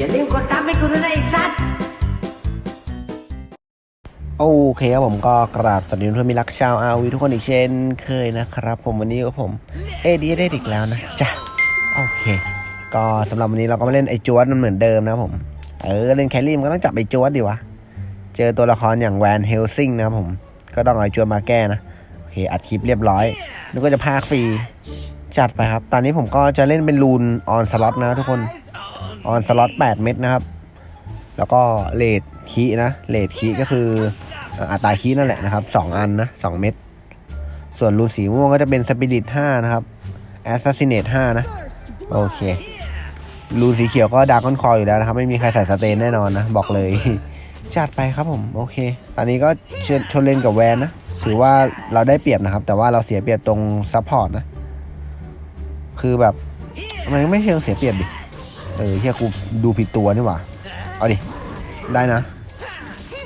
อย่าลืมกดซับให้กูด้วยนะไอ้สัตว์โอเคครับผมก็กราบสวัสดีเพื่อนมิรักชาวอาวีทุกคนอีกเช่นเคยนะครับ ผมวันนี้ก็ผมเอดีได้อีกแล้วนะจ้ะโอเค ก็สำหรับวันนี้เราก็มาเล่นไอจวดมันเหมือนเดิมนะผม เออเล่นแคลรี่มันก็ต้องจับไอจวดดิวะ เจอตัวละครอย่างแวนเฮลซิงนะครับผมก็ต้องเอาไอจวดมาแก้นะโอเคอัดคลิปเรียบร้อยแล้วก็จะพากฟรีจัดไปครับ ตอนนี้ผมก็จะเล่นเป็นรูนออนสล็อตนะทุกคน ออนสล็อต8 เม็ดนะครับ แล้วก็เลดคีนะเลดคีก็คืออัตราคีนั่นแหละนะครับสองอันนะสองเม็ดส่วนรูสีม่วงก็จะเป็นสปิริตห้านะครับแอสซัสซินเนตห้านะ โอเครูสีเขียวก็ดาร์กอนคออยู่แล้วนะครับ ไม่มีใครใส่สเตนแน่นอนนะ บอกเลยจัดไปครับผม โอเค ตอนนี้ก็ชนชนเลนกับแวนนะ ถือว่าเราได้เปรียบนะครับ แต่ว่าเราเสียเปรียบตรงซัพพอร์ตนะ คือแบบ มันไม่เชิงเสียเปรียบดิ เออเฮียกูดูผิดตัวนี่หว่า เอาดิ ได้นะ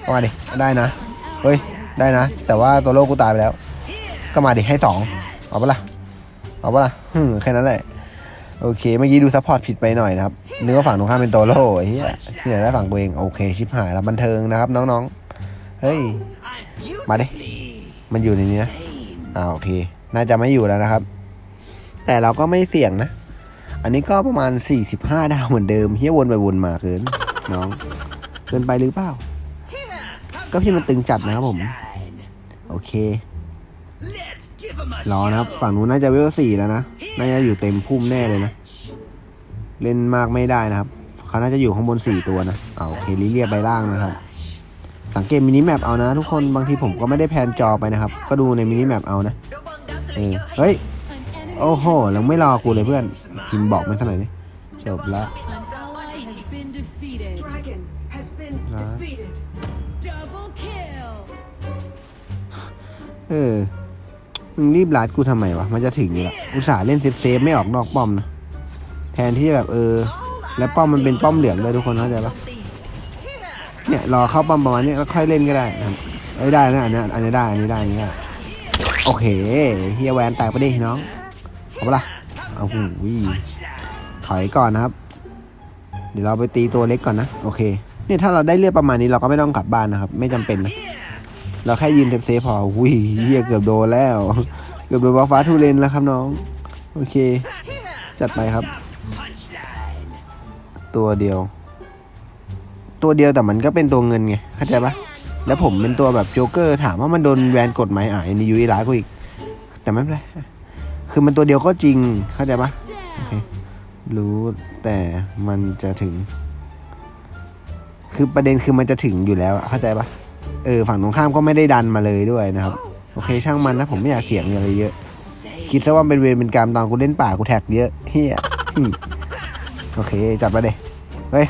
เอามาดิ ได้นะ เฮ้ย ได้นะ แต่ว่าตัวโลกกูตายไปแล้ว ก็มาดิให้สองเอาปะล่ะ เอาปะล่ะฮึมแค่นั้นแหละ โอเค เมื่อกี้ดูซัพพอร์ตผิดไปหน่อยนะครับนึกว่าฝั่งตรงข้ามเป็นตัวโลไอ้เหี้ยที่ไหนได้ฝั่งตัวเอง โอเค ชิบหายแล้วบันเทิงนะครับน้องๆ เฮ้ย มาดิ มันอยู่ในนี้นะอ่าโอเค น่าจะไม่อยู่แล้วนะครับ แต่เราก็ไม่เสี่ยงนะ อันนี้ก็ประมาณ 45 ดาวเหมือนเดิมเฮียวนไปวนมาเกินน้อง เกินไปหรือเปล่า ก็พี่มันตึงจัดนะครับผม โอเค รอนะครับ ฝั่งนู้นน่าจะเวลสี่แล้วนะ น่าจะอยู่เต็มพุ่มแน่เลยนะ เล่นมากไม่ได้นะครับ เขาน่าจะอยู่ข้างบนสี่ตัวนะอ่าโอเคลิเลียไปล่างนะครับสังเกตมินิแมปเอานะ ทุกคนบางทีผมก็ไม่ได้แพนจอไปนะครับ ก็ดูในมินิแมปเอานะ เออเฮ้ย โอ้โหแล้วไม่รอกูเลยเพื่อน พิมพ์บอกไม่สักหน่อยดิจบละ An ally has been defeated. Dragon has been Right. defeated. Double kill. เออ มึงรีบลัดกูทำไมวะ มันจะถึงอยู่ละอุตส่าห์เล่นเซฟเซฟๆไม่ออกนอกป้อมนะ แทนที่จะแบบเออ แล้วป้อมมันเป็นป้อมเหลืองเลยทุกคนเข้าใจปะเนี่ยรอเข้าป้อมประมาณนี้แล้วค่อยเล่นก็ได้นะครับเอ้ยได้นะอันนี้อันนี้ได้ อันนี้ได้ อันนี้ได้ โอเคเฮียแวนแตกไปดิน้อง เอาปะล่ะ เอาหูวิถอยก่อนนะครับ เดี๋ยวเราไปตีตัวเล็กก่อนนะ โอเค เนี่ยถ้าเราได้เลือดประมาณนี้เราก็ไม่ต้องกลับบ้านนะครับ ไม่จำเป็นนะ เราแค่ยืนเซฟพออุ้ยเฮียเกือบโดนแล้ว เกือบโดนบอลฟ้าทูเลนแล้วครับน้อง โอเค จัดไปครับ ตัวเดียว ตัวเดียวแต่มันก็เป็นตัวเงินไง เข้าใจปะแล้วผมเป็นตัวแบบโจ๊กเกอร์ถามว่ามันโดนแวนกดไหมอะอันยูอีร้ายกูอีก แต่ไม่เป็นไร คือมันตัวเดียวก็จริง เข้าใจปะโอเค รู้แต่มันจะถึง คือประเด็นคือมันจะถึงอยู่แล้วเข้าใจปะเออ ฝั่งตรงข้ามก็ไม่ได้ดันมาเลยด้วยนะครับ โอเค ช่างมันนะ ผมไม่อยากเถียงอะไรเยอะ คิดซะว่าเป็นเวรเป็นกรรมตอนกูเล่นป่ากูแท็กเยอะเฮียอืมโอเค จัดไปเดยเฮ้ย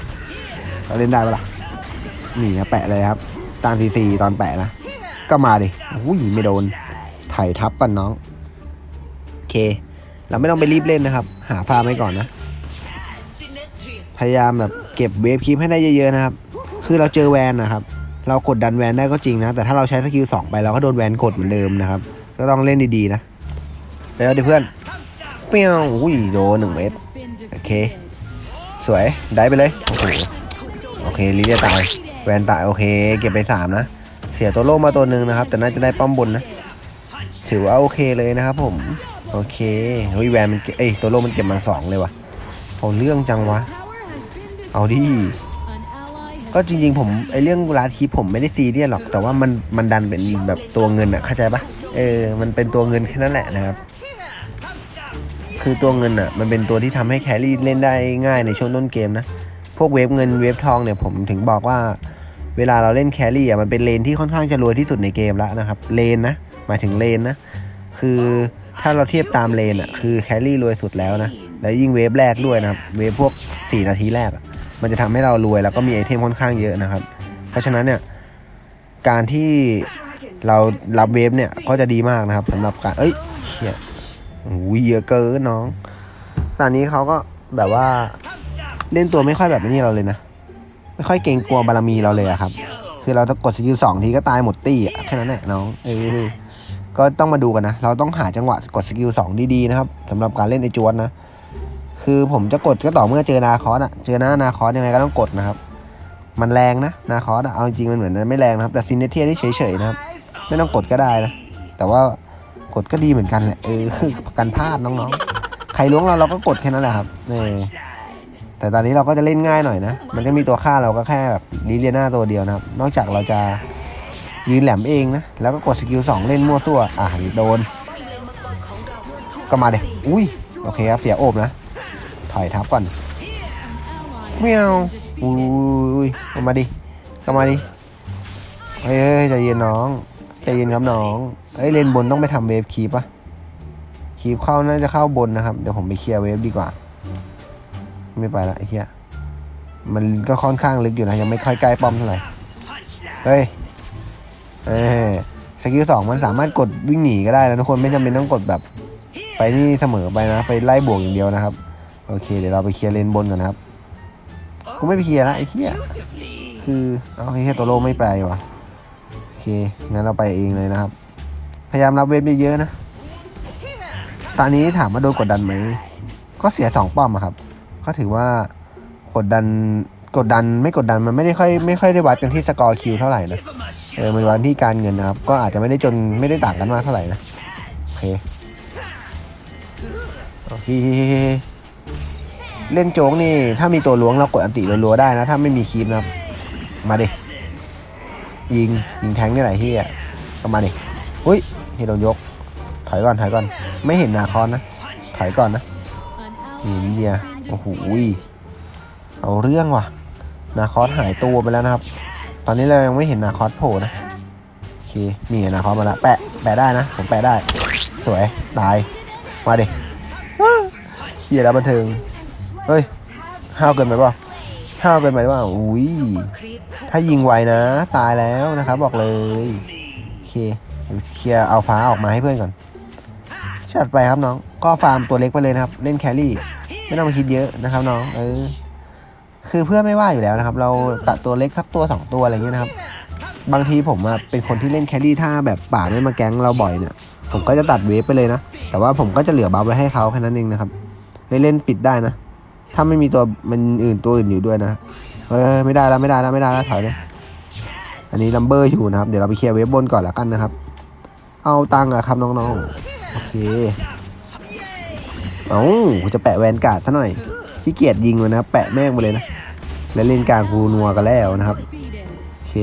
เราเล่นได้ปะล่ะนี่นะแปะเลยครับ ตามซีซีตอนแปะนะ ก็มาดิอุ้ยไม่โดน ไถ่ทับปันน้อง เค เราไม่ต้องไปรีบเล่นนะครับ หาฟาร์มไว้ก่อนนะ พยายามแบบเก็บเวฟคลิปให้ได้เยอะๆนะครับ คือเราเจอแวนนะครับ เรากดดันแวนได้ก็จริงนะ แต่ถ้าเราใช้สกิลสองไปเราก็โดนแวนกดเหมือนเดิมนะครับ ก็ต้องเล่นดีๆนะไปแล้วดิเพื่อนเปี้ยวอุ้ยโดนหนึ่งเมตร Has been Okay. defeated. สวย ได้ไปเลย โอ้โห โอเคลิเลียตาย แวนตาย โอเค เก็บไปสามนะ เสียตัวโล่มาตัวหนึ่งนะครับ แต่น่าจะได้ป้อมบนนะ ถือว่าโอเคเลยนะครับผม โอเคเฮ้ยแวนมันเก็บเอ้ยตัวโลมันเก็บมาสองเลยว่ะเอาเรื่องจังวะ เอาดิ ก็จริงๆผมไอเรื่องลาทีผมไม่ได้ซีเรียสหรอก แต่ว่ามันมันดันเป็นแบบตัวเงินอะเข้าใจปะเออ มันเป็นตัวเงินแค่นั้นแหละนะครับ คือตัวเงินอะมันเป็นตัวที่ทำให้แครี่เล่นได้ง่ายในช่วงต้นเกมนะ พวกเวฟเงินเวฟทองเนี่ยผมถึงบอกว่า เวลาเราเล่นแครี่อะมันเป็นเลนที่ค่อนข้างจะรวยที่สุดในเกมแล้วนะครับ เลนนะ หมายถึงเลนนะ คือ ถ้าเราเทียบตามเลนอะคือแครี่รวยสุดแล้วนะ แล้วยิ่งเวฟแรกด้วยนะครับ เวฟพวก 4 นาทีแรก มันจะทำให้เรารวยแล้วก็มีไอเทมค่อนข้างเยอะนะครับ เพราะฉะนั้นเนี่ยการที่เรารับเวฟเนี่ยก็จะดีมากนะครับสำหรับการ เอ้ยเชี่ยโอ้ยเยอะเกินน้อง ตอนนี้เขาก็แบบว่าเล่นตัวไม่ค่อยแบบนี้เราเลยนะ ไม่ค่อยเกรงกลัวบารมีเราเลยอะครับ คือเราจะกดสกิลสองทีก็ตายหมดตี้อะแค่นั้นแหละน้อง เออ ก็ต้องมาดูกันนะ เราต้องหาจังหวะกดสกิลสองดีๆนะครับสำหรับการเล่นไอจวนนะ คือผมจะกดก็ต่อเมื่อเจอนาคอสอะเจอหน้านาคอสยังไงก็ต้องกดนะครับ มันแรงนะนาคอสอะเอาจริงๆมันเหมือนไม่แรงนะครับ แต่ซินเนเทียที่เฉยๆนะครับ ไม่ต้องกดก็ได้นะ แต่ว่ากดก็ดีเหมือนกันแหละเออกันพลาดน้องๆ ใครล้วงเราเราก็กดแค่นั้นแหละครับเออแต่ตอนนี้เราก็จะเล่นง่ายหน่อยนะ มันก็มีตัวฆ่าเราก็แค่แบบลิเลียนาตัวเดียวนะครับ นอกจากเราจะ ยืนแหลมเองนะ แล้วก็กดสกิลสองเล่นมั่วซั่ว อะโดน ก็มาเด็อุ้ย โอเคครับ เสียโอบนะ ถอยทับก่อนเมียวอุ้ย defeated. อุ้ยก็มาดิก็มาดิเฮ้ยใจเย็นน้องใจเย็นครับน้องเอ้ยเลนบนต้องไปทำเวฟคีปะคีปเข้าน่าจะเข้าบนนะครับ เดี๋ยวผมไปเคลียร์เวฟดีกว่า ไม่ไปละไอ้เหี้ยมันก็ค่อนข้างลึกอยู่นะ ยังไม่ค่อยใกล้ป้อมเท่าไหร่ เฮ้ย เอ้ยสกิลสองมันสามารถกดวิ่งหนีก็ได้นะทุกคนไม่จำเป็นต้องกดแบบ ไปนี่เสมอไปนะ ไปไล่บวกอย่างเดียวนะครับ โอเค เดี๋ยวเราไปเคลียร์เลนบนกันนะครับกูไม่ไปเคลียร์ละไอ้เหี้ยคือเอาไอ้เหี้ยตัวโลไม่ไปวะโอเคงั้นเราไปเองเลยนะครับ พยายามรับเวฟเยอะๆนะตอนนี้ถามว่าโดนกดดันไหมก็เสียสองป้อมอะครับ ก็ถือว่ากดดันกดดันไม่กดดันมันไม่ได้ค่อยไม่ค่อยได้วัดกันที่สกอร์คิวเท่าไหร่นะ เออมันวัดที่การเงินนะครับ ก็อาจจะไม่ได้จนไม่ได้ต่างกันมากเท่าไหร่นะ โอเคโอเคเล่นโจ๊กนี่ ถ้ามีตัวล้วงเรากดอันติรัวๆได้นะ ถ้าไม่มีคีบนะครับ มาดิ ยิง ยิงแทงนี่แหละที่อะก็มาดิอุ้ยที่โดนยก ถอยก่อน ถอยก่อน ไม่เห็นนาคอนนะ ถอยก่อนนะนี่เดียโอ้โห เอาเรื่องว่ะ นาคอสหายตัวไปแล้วนะครับ ตอนนี้เรายังไม่เห็นนาคอสโผล่นะโอเคนี่นาคอสมาแล้วแปะแปะได้นะ ผมแปะได้ สวยตายมาดิเฮียแล้วบันเทิงเฮ้ยห้าวเกินไปเปล่าห้าวเกินไปว่าอุ้ยถ้ายิงไวนะ ตายแล้วนะครับ บอกเลยโอเคเคลียร์เอาฟ้าออกมาให้เพื่อนก่อนจัดไปครับน้อง ก็ฟาร์มตัวเล็กไปเลยนะครับ เล่นแครี่ ไม่ต้องมาคิดเยอะนะครับน้อง เออ คือเพื่อนไม่ว่าอยู่แล้วนะครับ เราตัดตัวเล็กสักตัวสองตัวอะไรเงี้ยนะครับ บางทีผมอะเป็นคนที่เล่นแครี่ถ้าแบบป่าไม่มาแก๊งเราบ่อยเนี่ย ผมก็จะตัดเวฟไปเลยนะ แต่ว่าผมก็จะเหลือบัฟไว้ให้เขาแค่นั้นเองนะครับเฮ้ยเล่นปิดได้นะ ถ้าไม่มีตัวมันอื่นตัวอื่นอยู่ด้วยนะเฮ้ยไม่ได้แล้วไม่ได้แล้วไม่ได้แล้วถอยเลยอันนี้ลัมเบอร์อยู่นะครับ เดี๋ยวเราไปเคลียร์เวฟบนก่อนละกันนะครับ เอาตังค์อะครับน้องๆ โอเค เอาจะแปะแวนการ์ดซะหน่อยขี้เกียจยิงมันนะ แปะแม่งไปเลยนะ แล้วเล่นกลางกูนัวกันแล้วนะครับ โอเค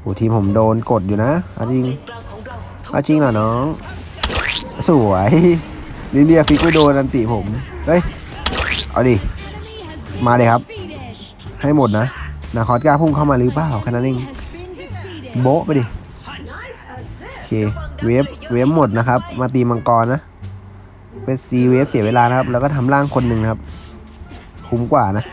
โอ้ทีมผมโดนกดอยู่นะอาจริงอาจริงเหรอน้อง สวยลิเลียฟิกไม่โดนอันติผม เฮ้ย เอาดิ มาเลยครับ ให้หมดนะ นาคอสกล้าพุ่งเข้ามาหรือเปล่าแค่นั้นเองโบะไปดิ โอเค เวฟ เวฟหมดนะครับ มาตีมังกรนะ เป็นซีเวฟเสียเวลานะครับ แล้วก็ทำร่างคนหนึ่งนะครับ คุ้มกว่านะ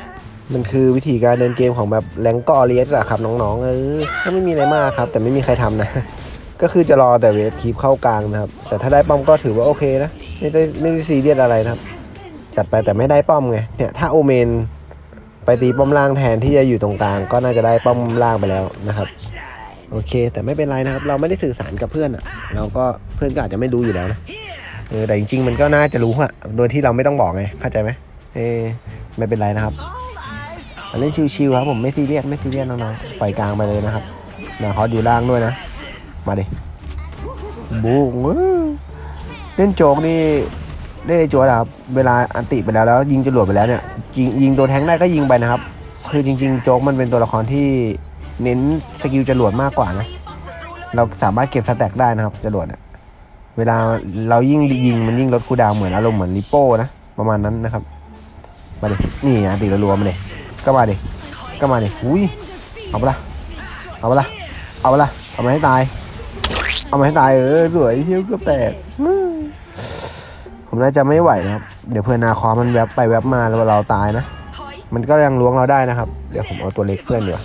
มันคือวิธีการเดินเกมของแบบแรงกอเลียสอะครับน้องๆเออก็ไม่มีอะไรมากครับ แต่ไม่มีใครทำนะ ก็คือจะรอแต่เวฟคีปเข้ากลางนะครับ แต่ถ้าได้ป้อมก็ถือว่าโอเคนะไม่ได้ไม่ได้ซีเรียสอะไรนะครับ จัดไปแต่ไม่ได้ป้อมไงเนี่ยถ้าโอเมนไปตีป้อมล่างแทนที่จะอยู่ตรงกลาง ก็น่าจะได้ป้อมล่างไปแล้วนะครับ โอเค แต่ไม่เป็นไรนะครับ เราไม่ได้สื่อสารกับเพื่อนอะเราก็เพื่อนก็อาจจะไม่รู้อยู่แล้วนะเออแต่จริงๆมันก็น่าจะรู้อะโดยที่เราไม่ต้องบอกไงเข้าใจไหมเออไม่เป็นไรนะครับ เล่นชิวๆครับผมไม่ซีเรียสไม่ซีเรียสน้องๆปล่อยกลางไปเลยนะครับนาคอสอยู่ล่างด้วยนะ มาดิบูงเล่นโจกนี่เล่นไอ้โจกนะครับเวลาอันติไปแล้วแล้ว ยิงจรวดไปแล้วเนี่ยยิงยิงตัวแทงได้ก็ยิงไปนะครับ คือจริง ๆ โจกมันเป็นตัวละครที่เน้นสกิลจรวดมากกว่านะ เราสามารถเก็บสแต็กได้นะครับจรวดเนี่ยเวลาเรายิ่งยิงมันยิ่งลดคูดาวเหมือนอารมณ์เหมือนลิโป้นะประมาณนั้นนะครับมาดินี่อะตีรัวๆมาเดิ ก็มาดิ ก็มาดิอุ้ย เอาปะละเอาปะละเอาปะละเอามาให้ตาย เอามาให้ตายเออสวยเที่ยวเก็แตกผมน่าจะไม่ไหวนะครับ เดี๋ยวเพื่อนนาคอมันแวบไปแวบมาแล้วเราตายนะ มันก็ยังล้วงเราได้นะครับ เดี๋ยวผมเอาตัวเล็กเพื่อนเดี๋ยว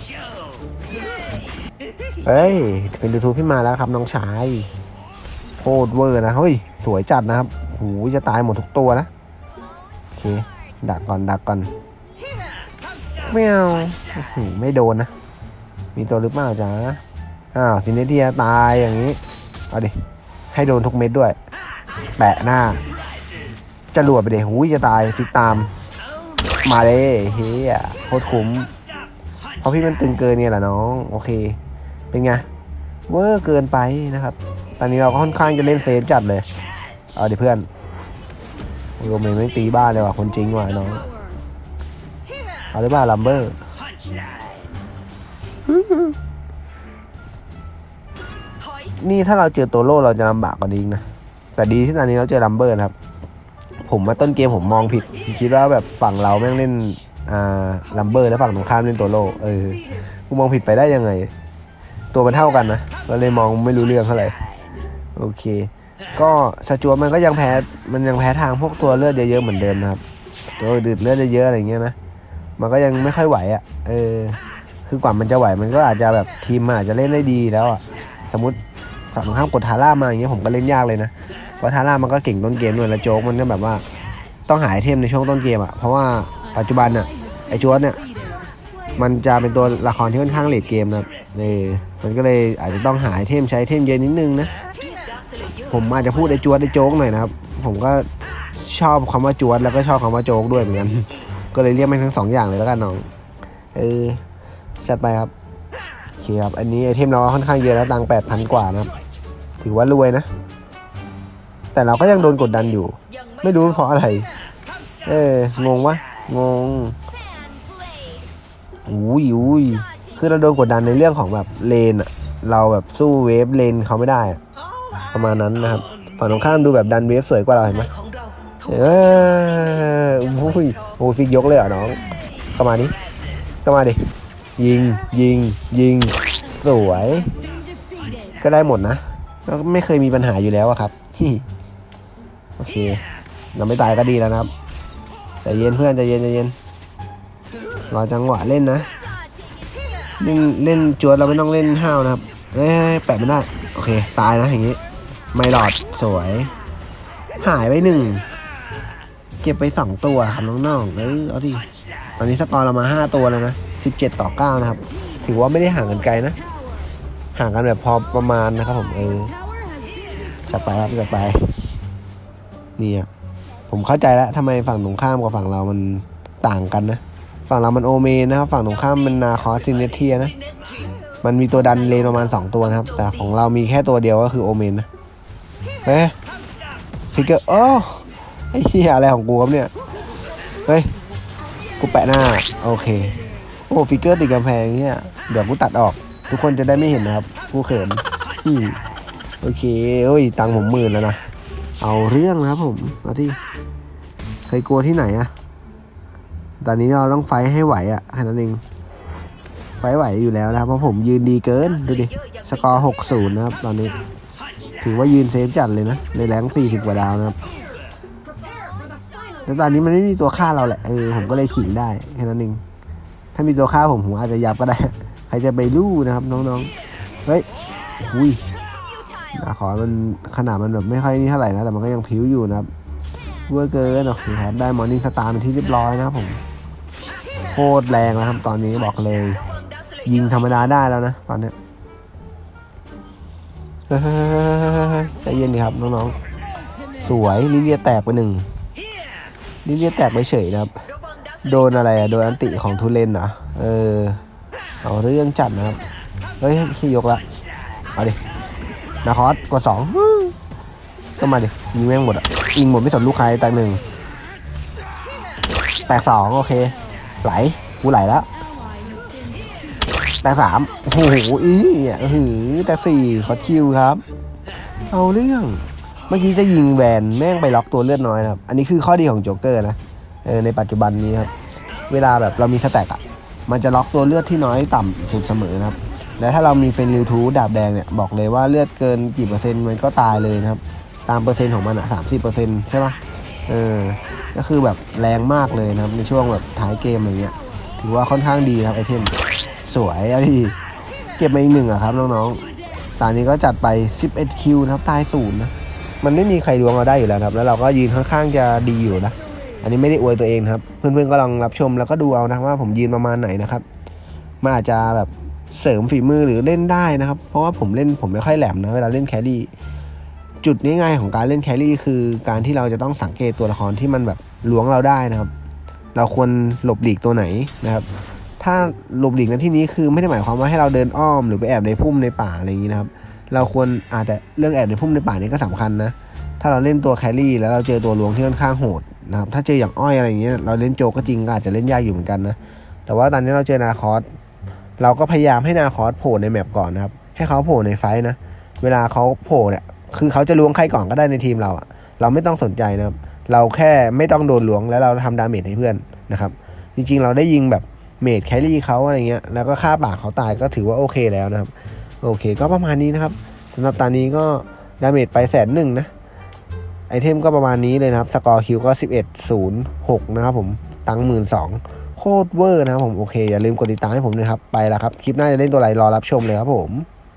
เอ้ย เป็นดูทูพี่มาแล้วครับน้องชายโคตรเวอร์นะ เฮ้ย สวยจัดนะครับ หูจะตายหมดทุกตัวนะ โอเค ดักก่อนดักก่อน ไม่เอาไม่โดนนะ มีตัวหรือเปล่าจ๊ะอ้าวซินเนเทียตายอย่างนี้ เอาดิ ให้โดนทุกเม็ดด้วย แปะหน้า จะรวดไปเดหูจะตายฟิกตาม มาเลยเฮียโคตรคุ้ม เพราะพี่มันตึงเกินเนี่ยแหละน้อง โอเค เป็นไง เวอร์เกินไปนะครับ ตอนนี้เราก็ค่อนข้างจะเล่นเซฟจัดเลย เอาดิเพื่อนโรเมไม่ตีบ้านเลยว่ะคนจริงว่ะน้อง อาได้บ้าลัมเบอร์นี่ถ้าเราเจอตัวโล่เราจะลำบากกว่านี้อีกนะ แต่ดีที่ตอนนี้เราเจอลัมเบอร์นะครับ ผมมาต้นเกมผมมองผิด คิดว่าแบบฝั่งเราแม่งเล่นอ่าลัมเบอร์แล้วฝั่งตรงข้ามเล่นตัวโล่เออกูมองผิดไปได้ยังไง ตัวมันเท่ากันนะเราเลยมองไม่รู้เรื่องเท่าไหร่โอเค ก็สจวตมันก็ยังแพ้มันยังแพ้ทางพวกตัวเลือดเยอะๆเหมือนเดิมนะครับตัวดืดเลือดเยอะๆอะไรเงี้ยนะ มันก็ยังไม่ค่อยไหวอะ่ะ เออ คือกว่ามันจะไหวมันก็อาจจะแบบทีมมันอาจจะเล่นได้ดีแล้วอะ่ะ สมมติฝั่งข้ามกดทาร่ามาอย่างเงี้ยผมก็เล่นยากเลยนะ เพราะทาร่ามันก็เก่งต้นเกมด้วยแล้วโจ๊กมันก็แบบว่าต้องหาไอเทมในช่วงต้นเกมอะ่ะ เพราะว่าปัจจุบันอะไอจวดเนี่ยมันจะเป็นตัวละครที่ค่อนข้างเลดเกมนะเออมันก็เลยอาจจะต้องหาไอเทมใช้เทมเยอะนิดนึงนะ ผมอาจจะพูดไอจวดไอโจ๊กหน่อยนะครับ ผมก็ชอบคำว่าจวดแล้วก็ชอบคำว่าโจ๊กด้วยเหมือนกัน ก็เลยเรียกมันทั้งสองอย่างเลยแล้วกันน้อง เออจัดไปครับโอเคครับ อันนี้ไอเทมเราค่อนข้างเยอะแล้วตังแปดพันกว่านะครับ ถือว่ารวยนะ แต่เราก็ยังโดนกดดันอยู่ ไม่รู้เพราะอะไร เอองงวะงงอุ้ยอุ้ยคือเราโดนกดดันในเรื่องของแบบเลนอะเราแบบสู้เวฟเลนเขาไม่ได้ประมาณนั้นนะครับฝั่งตรงข้ามดูแบบดันเวฟสวยกว่าเราเห็นไหม เอออุ้ยโอ้ยฟิกยกเลยเหรอน้องเข้ามาดิเข้ามาดิ ยิง ยิง ยิง สวย ก็ได้หมดนะก็ไม่เคยมีปัญหาอยู่แล้วอะครับ โอเค เราไม่ตายก็ดีแล้วนะครับใจเย็นเพื่อนใจเย็นใจเย็น รอจังหวะเล่นนะ เล่นเล่นจวดเราไม่ต้องเล่นห้าวนะครับ เอ้ยแปะไม่ได้ โอเค ตายนะอย่างงี้ ไม่หลอด สวย หายไปหนึ่ง เก็บไปสองตัวครับน้องๆเออเอาดิตอนนี้สกอร์เรามาห้าตัวแล้วนะสิบเจ็ดต่อเก้านะครับ ถือว่าไม่ได้ห่างกันไกลนะ ห่างกันแบบพอประมาณนะครับผมเออจัดไปครับจัดไปนี่อะผมเข้าใจแล้วทำไมฝั่งตรงข้ามกับฝั่งเรามันต่างกันนะ ฝั่งเรามันโอเมนนะครับ ฝั่งตรงข้ามมันนาคอสซินเนเทียนะ มันมีตัวดันเลนประมาณสองตัวนะครับ แต่ของเรามีแค่ตัวเดียวก็คือโอเมนนะเฮ้ฟิกเกอร์โอ้ไอ้ เหี้ยอะไรของกูครับเนี่ย เฮ้ย กูแปะหน้า โอเค โอ้ฟิกเกอร์ติดกำแพงเนี่ย เดี๋ยวกูตัดออก ทุกคนจะได้ไม่เห็นนะครับ กูเขินอืมโอเคเอ้ย ตังค์ผมหมื่นแล้วนะ เอาเรื่องนะครับผมมาที่เคยกลัวที่ไหนอะตอนนี้เราต้องไฟให้ไหวอะแค่นั้นเองไฟไหวอยู่แล้วนะครับเพราะผมยืนดีเกิน ดูดิ สกอร์หกศูนย์นะครับ ตอนนี้ ถือว่ายืนเซฟจัดเลยนะ ในแรงสี่สิบกว่าดาวนะครับ แล้วตอนนี้มันไม่มีตัวฆ่าเราแหละเออผมก็เลยขิงได้แค่นั้นเองถ้ามีตัวฆ่าผมผมอาจจะยับก็ได้ ใครจะไปรู้นะครับน้องๆเฮ้ยอุ้ยขอมันขนาดมันแบบไม่ค่อยนี่เท่าไหร่นะแต่มันก็ยังผิวอยู่นะครับเวอร์เกินโอเคครับได้มอร์นิ่งสตาร์เป็นที่เรียบร้อยนะครับผมโคตรแรงนะครับตอนนี้บอกเลย ยิงธรรมดาได้แล้วนะตอนนี้ใจเย็นดีครับน้องๆสวยลิเลียแตกไปหนึ่ง ลิเลียแตกไปเฉยนะครับ โดนอะไรอะโดนอันติของทุเรนเหรอเออ เอาเรื่องจัดนะครับ เฮ้ยขี้ยกละ เอาดิ นาคอสกดสองก็มาดิ ยิงแม่งหมดอะยิงหมดไม่สนลูกใครแตกหนึ่ง แตกสองโอเค ไหล กูไหลแล้ว แตกสามโอ้โหอีอือแตกสี่ขอคิวครับ เอาเรื่อง เมื่อกี้จะยิงแวนแม่งไปล็อกตัวเลือดน้อยนะครับ อันนี้คือข้อดีของโจ๊กเกอร์นะเออในปัจจุบันนี้ครับ เวลาแบบเรามีสแต็กอะมันจะล็อกตัวเลือดที่น้อยต่ำสุดเสมอนะครับ แล้วถ้าเรามีเป็นริวทูดาบแดงเนี่ยบอกเลยว่าเลือดเกินกี่เปอร์เซ็นต์มันก็ตายเลยนะครับ ตามเปอร์เซ็นต์ของมันอะสามสิบเปอร์เซ็นต์ใช่ปะเออ ก็คือแบบแรงมากเลยนะครับในช่วงแบบท้ายเกมอะไรเงี้ย ถือว่าค่อนข้างดีครับไอเทมสวยอะพี่เก็บมาอีกหนึ่งอะครับน้องๆตอนนี้ก็จัดไป 11คิวนะครับตายศูนย์นะ มันไม่มีใครดวงเราได้อยู่แล้วครับ แล้วเราก็ยืนค่อนข้างจะดีอยู่นะ อันนี้ไม่ได้อวยตัวเองครับ เพื่อนๆก็ลองรับชมแล้วก็ดูเอานะว่าผมยืนประมาณไหนนะครับ มันอาจจะแบบเสริมฝีมือหรือเล่นได้นะครับ เพราะว่าผมเล่นผมไม่ค่อยแหลมนะเวลาเล่นแครี่ จุดง่ายๆของการเล่นแครี่คือการที่เราจะต้องสังเกตตัวละครที่มันแบบล้วงเราได้นะครับ เราควรหลบหลีกตัวไหนนะครับ ถ้าหลบหลีกในที่นี้คือไม่ได้หมายความว่าให้เราเดินอ้อมหรือไปแอบในพุ่มในป่าอะไรอย่างนี้นะครับ เราควรอาจจะเรื่องแอบในพุ่มในป่านี้ก็สำคัญนะ ถ้าเราเล่นตัวแครี่แล้วเราเจอตัวลวงที่ค่อนข้างโหดนะครับ ถ้าเจออย่างอ้อยอะไรอย่างเงี้ย เราเล่นโจก็จริงก็อาจจะเล่นยากอยู่เหมือนกันนะ แต่ว่าตอนนี้เราเจอนาคอส เราก็พยายามให้นาคอสโผล่ในแมปก่อนนะครับ ให้เขาโผล่ในไฟนะ เวลาเขาโผล่เนี่ย คือเขาจะล้วงใครก่อนก็ได้ในทีมเราอะเราไม่ต้องสนใจนะครับ เราแค่ไม่ต้องโดนล้วงแล้วเราทำดาเมจให้เพื่อนนะครับ จริงๆ เราได้ยิงแบบเมดแครี่เขาอะไรเงี้ย แล้วก็ฆ่าปากเขาตายก็ถือว่าโอเคแล้วนะครับ โอเคก็ประมาณนี้นะครับสำหรับตอนนี้ก็ดาเมจไปแสนหนึ่งนะไอเทมก็ประมาณนี้เลยนะครับ สกอร์คิวก็ 11 0 6 นะครับผมตังหมื่นสองโคตรเวอร์นะครับผม โอเค อย่าลืมกดติดตามให้ผมด้วยครับ ไปแล้วครับ คลิปหน้าจะเล่นตัวอะไรรอรับชมเลยครับผม